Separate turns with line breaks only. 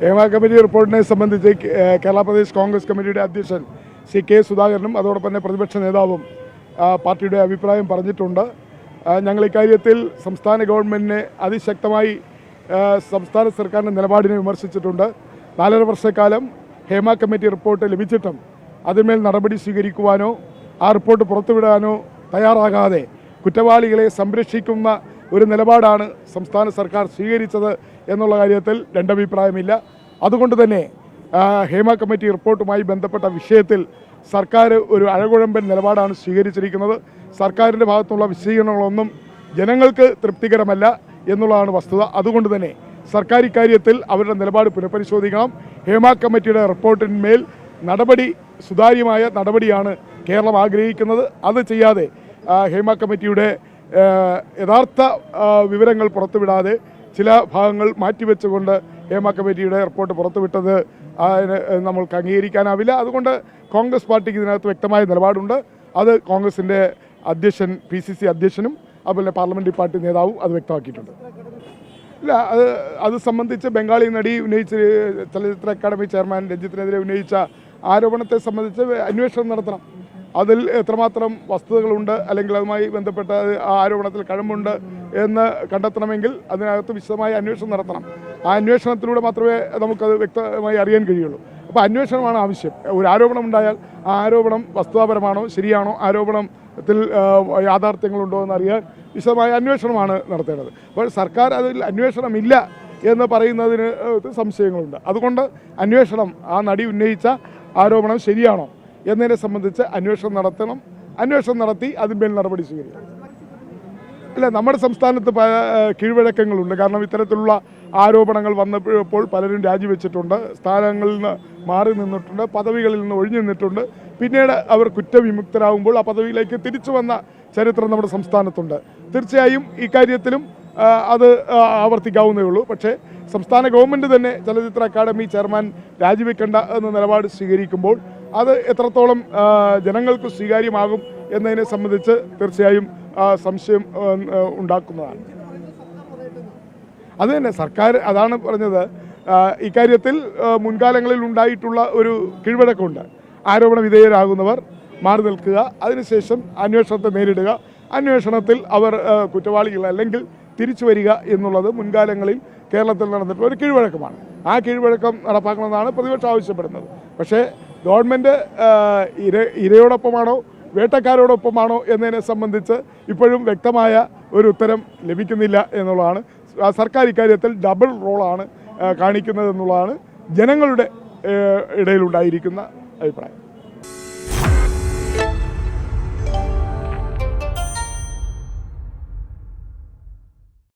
Hema committee റിപ്പോർട്ടിനെ സംബന്ധിച്ച് കേരള പ്രദേശ് കോൺഗ്രസ് കമ്മിറ്റിയുടെ അധ്യക്ഷൻ സി കെ സുധാകരനും അതോടൊപ്പം തന്നെ പ്രതിപക്ഷ നേതാവും പാർട്ടിയുടെ അഭിപ്രായം പറഞ്ഞിട്ടുണ്ട്. ഞങ്ങൾ ഇക്കാര്യത്തിൽ സംസ്ഥാന ഗവൺമെന്റിനെ അതിശക്തമായി സംസ്ഥാന സർക്കാരിന്റെ നിലപാടിനെ വിമർശിച്ചിട്ടുണ്ട്. നാലര വർഷക്കാലം ഹേമ കമ്മിറ്റി റിപ്പോർട്ട് ലഭിച്ചിട്ടും അതിന്മേൽ നടപടി സ്വീകരിക്കുവാനോ ആ റിപ്പോർട്ട് പുറത്തുവിടാനോ തയ്യാറാകാതെ കുറ്റവാളികളെ സംരക്ഷിക്കുന്ന ഒരു നിലപാടാണ് സംസ്ഥാന സർക്കാർ സ്വീകരിച്ചത് എന്നുള്ള കാര്യത്തിൽ രണ്ടഭിപ്രായമില്ല. അതുകൊണ്ട് തന്നെ ഹേമ കമ്മിറ്റി റിപ്പോർട്ടുമായി ബന്ധപ്പെട്ട വിഷയത്തിൽ സർക്കാർ ഒരു അഴകുഴമ്പൻ നിലപാടാണ് സ്വീകരിച്ചിരിക്കുന്നത്. സർക്കാരിന്റെ ഭാഗത്തുള്ള വിശദീകരണങ്ങളൊന്നും ജനങ്ങൾക്ക് തൃപ്തികരമല്ല എന്നുള്ളതാണ് വസ്തുത. അതുകൊണ്ട് തന്നെ സർക്കാർ ഇക്കാര്യത്തിൽ അവരുടെ നിലപാട് പുനഃപരിശോധിക്കണം. ഹേമ കമ്മിറ്റിയുടെ റിപ്പോർട്ടിന്മേൽ നടപടി സുതാര്യമായ നടപടിയാണ് കേരളം ആഗ്രഹിക്കുന്നത്. അത് ചെയ്യാതെ ഹേമ കമ്മിറ്റിയുടെ യഥാർത്ഥ വിവരങ്ങൾ പുറത്തുവിടാതെ ചില ഭാഗങ്ങൾ മാറ്റിവെച്ചുകൊണ്ട് ഹേമ കമ്മിറ്റിയുടെ റിപ്പോർട്ട് പുറത്തുവിട്ടത് നമ്മൾക്ക് അംഗീകരിക്കാനാവില്ല. അതുകൊണ്ട് കോൺഗ്രസ് പാർട്ടിക്ക് ഇതിനകത്ത് വ്യക്തമായ നിലപാടുണ്ട്. അത് കോൺഗ്രസിന്റെ അധ്യക്ഷൻ പി സി സി അധ്യക്ഷനും അതുപോലെ പാർലമെന്ററി പാർട്ടി നേതാവും അത് വ്യക്തമാക്കിയിട്ടുണ്ട്. ഇല്ല അത് അത് സംബന്ധിച്ച് ബംഗാളി നടി ഉന്നയിച്ച ചലച്ചിത്ര അക്കാദമി ചെയർമാൻ രഞ്ജിത്തിനെതിരെ ഉന്നയിച്ച ആരോപണത്തെ സംബന്ധിച്ച് അന്വേഷണം നടത്തണം. അതിൽ എത്രമാത്രം വസ്തുതകളുണ്ട് അല്ലെങ്കിൽ അതുമായി ബന്ധപ്പെട്ട ആ ആരോപണത്തിൽ കഴമ്പുണ്ട് എന്ന് കണ്ടെത്തണമെങ്കിൽ അതിനകത്ത് വിശദമായ അന്വേഷണം നടത്തണം. ആ അന്വേഷണത്തിലൂടെ മാത്രമേ നമുക്കത് വ്യക്തമായി അറിയാൻ കഴിയുള്ളൂ. അപ്പോൾ അന്വേഷണമാണ് ആവശ്യം. ഒരു ആരോപണം ഉണ്ടായാൽ ആ ആരോപണം വസ്തുതാപരമാണോ ശരിയാണോ ആരോപണത്തിൽ യാഥാർത്ഥ്യങ്ങളുണ്ടോ എന്നറിയാൻ വിശദമായ അന്വേഷണമാണ് നടത്തേണ്ടത്. അപ്പോൾ സർക്കാർ അതിൽ അന്വേഷണമില്ല എന്ന് പറയുന്നതിന് സംശയങ്ങളുണ്ട്. അതുകൊണ്ട് അന്വേഷണം ആ നടി ഉന്നയിച്ച ആരോപണം ശരിയാണോ എന്നതിനെ സംബന്ധിച്ച് അന്വേഷണം നടത്തണം. അന്വേഷണം നടത്തി അതിന്മേൽ നടപടി സ്വീകരിക്കണം. അല്ല നമ്മുടെ സംസ്ഥാനത്ത് കീഴ്വഴക്കങ്ങളുണ്ട്. കാരണം ഇത്തരത്തിലുള്ള ആരോപണങ്ങൾ വന്നപ്പോൾ പലരും രാജിവെച്ചിട്ടുണ്ട്. സ്ഥാനങ്ങളിൽ നിന്ന് മാറി നിന്നിട്ടുണ്ട്. പദവികളിൽ നിന്ന് ഒഴിഞ്ഞു നിന്നിട്ടുണ്ട്. പിന്നീട് അവർ കുറ്റവിമുക്തരാകുമ്പോൾ ആ പദവിയിലേക്ക് തിരിച്ചു വന്ന ചരിത്രം നമ്മുടെ സംസ്ഥാനത്തുണ്ട്. തീർച്ചയായും ഇക്കാര്യത്തിലും അത് ആവർത്തിക്കാവുന്നേ ഉള്ളൂ. പക്ഷേ സംസ്ഥാന ഗവൺമെന്റ് തന്നെ ചലച്ചിത്ര അക്കാദമി ചെയർമാൻ രാജിവെക്കേണ്ട എന്ന നിലപാട് സ്വീകരിക്കുമ്പോൾ അത് എത്രത്തോളം ജനങ്ങൾക്ക് സ്വീകാര്യമാകും എന്നതിനെ സംബന്ധിച്ച് തീർച്ചയായും സംശയം ഉണ്ടാക്കുന്നതാണ്. അത് തന്നെ സർക്കാർ അതാണ് പറഞ്ഞത്. ഇക്കാര്യത്തിൽ മുൻകാലങ്ങളിൽ ഉണ്ടായിട്ടുള്ള ഒരു കീഴ്വഴക്കമുണ്ട്. ആരോപണ വിധേയരാകുന്നവർ മാറി നിൽക്കുക അതിനുശേഷം അന്വേഷണത്തെ നേരിടുക. അന്വേഷണത്തിൽ അവർ കുറ്റവാളികൾ അല്ലെങ്കിൽ തിരിച്ചു വരിക എന്നുള്ളത് മുൻകാലങ്ങളിൽ കേരളത്തിൽ നടന്നിട്ടുള്ള ഒരു കീഴ്വഴക്കമാണ്. ആ കീഴ്വഴക്കം നടപ്പാക്കണമെന്നാണ് പ്രതിപക്ഷം ആവശ്യപ്പെടുന്നത്. പക്ഷേ ഗവൺമെന്റ് ഇര ഇരയോടൊപ്പമാണോ വേട്ടക്കാരോടൊപ്പമാണോ എന്നതിനെ സംബന്ധിച്ച് ഇപ്പോഴും വ്യക്തമായ ഒരു ഉത്തരം ലഭിക്കുന്നില്ല എന്നുള്ളതാണ്. സർക്കാർ ഇക്കാര്യത്തിൽ ഡബിൾ റോളാണ് കാണിക്കുന്നത് എന്നുള്ളതാണ് ജനങ്ങളുടെ ഇടയിലുണ്ടായിരിക്കുന്ന അഭിപ്രായം.